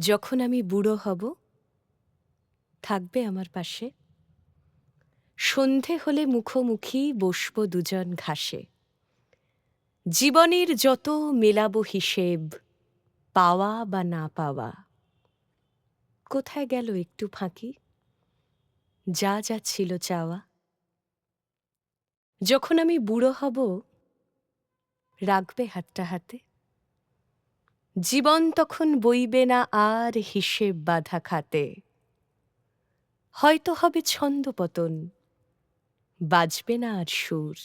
যখন আমি বুড়ো হব, থাকবে আমার পাশে। সন্ধে হলে মুখোমুখি বসব দুজন ঘাসে। জীবনের যত মেলাব হিসেব, পাওয়া বা না পাওয়া, কোথায় গেল একটু ফাঁকি? যা যা ছিল চাওয়া। যখন আমি বুড়ো হব, রাখবে হাতটা হাতে। জীবন তখন বইবে না আর হিসেব বাধা খাতে। হয়তো হবে ছন্দপতন বাজবে না আর সুর।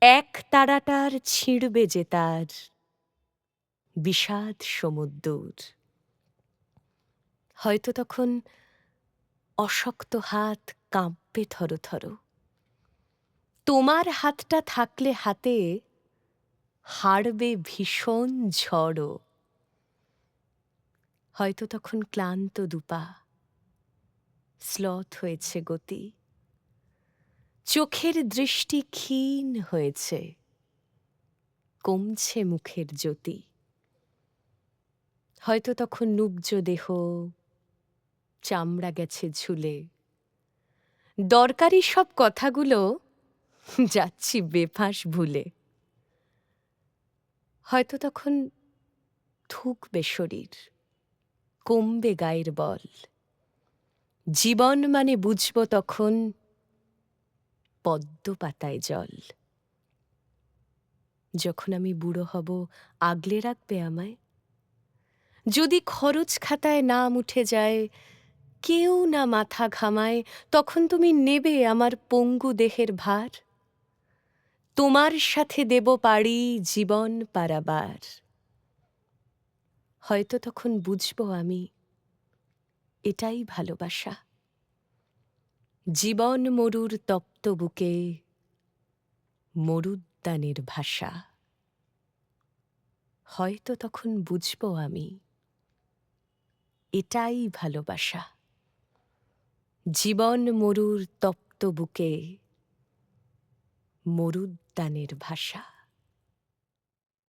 এক তারাটার ছিঁড়বে যে তার, বিষাদ সমুদ্র হয়তো তখন অশক্ত হাত কাঁপবে থর থর। তোমার হাতটা থাকলে হাতে হাড়বে ভীষণ ঝড়ও হয়তো তখন ক্লান্ত দুপা স্লথ হয়েছে গতি। চোখের দৃষ্টি ক্ষীণ হয়েছে, কমছে মুখের জ্যোতি। হয়তো তখন নুব্জ দেহ, চামড়া গেছে ঝুলে। দরকারি সব কথাগুলো যাচ্ছি বেফাঁস ভুলে। হয়তো তখন থুকবে শরীর, কমবে গায়ের বল। জীবন মানে বুঝব তখন পদ্ম পাতায় জল। যখন আমি বুড়ো হব, আগলে রাখবে আমায়? যদি খরচ খাতায় নাম উঠে যায়, কেউ না মাথা ঘামায়, তখন তুমি নেবে আমার পঙ্গু দেহের ভার? তোমার সাথে দেব পারি জীবন পারাবার। হয়তো তখন বুঝব আমি, এটাই ভালোবাসা। জীবন মরুর তপ্ত বুকে, মরুদ্যানের ভাষা। হয়তো তখন বুঝব আমি, এটাই ভালোবাসা। জীবন মরুর তপ্ত বুকে মরুদ্যানের ভাষা।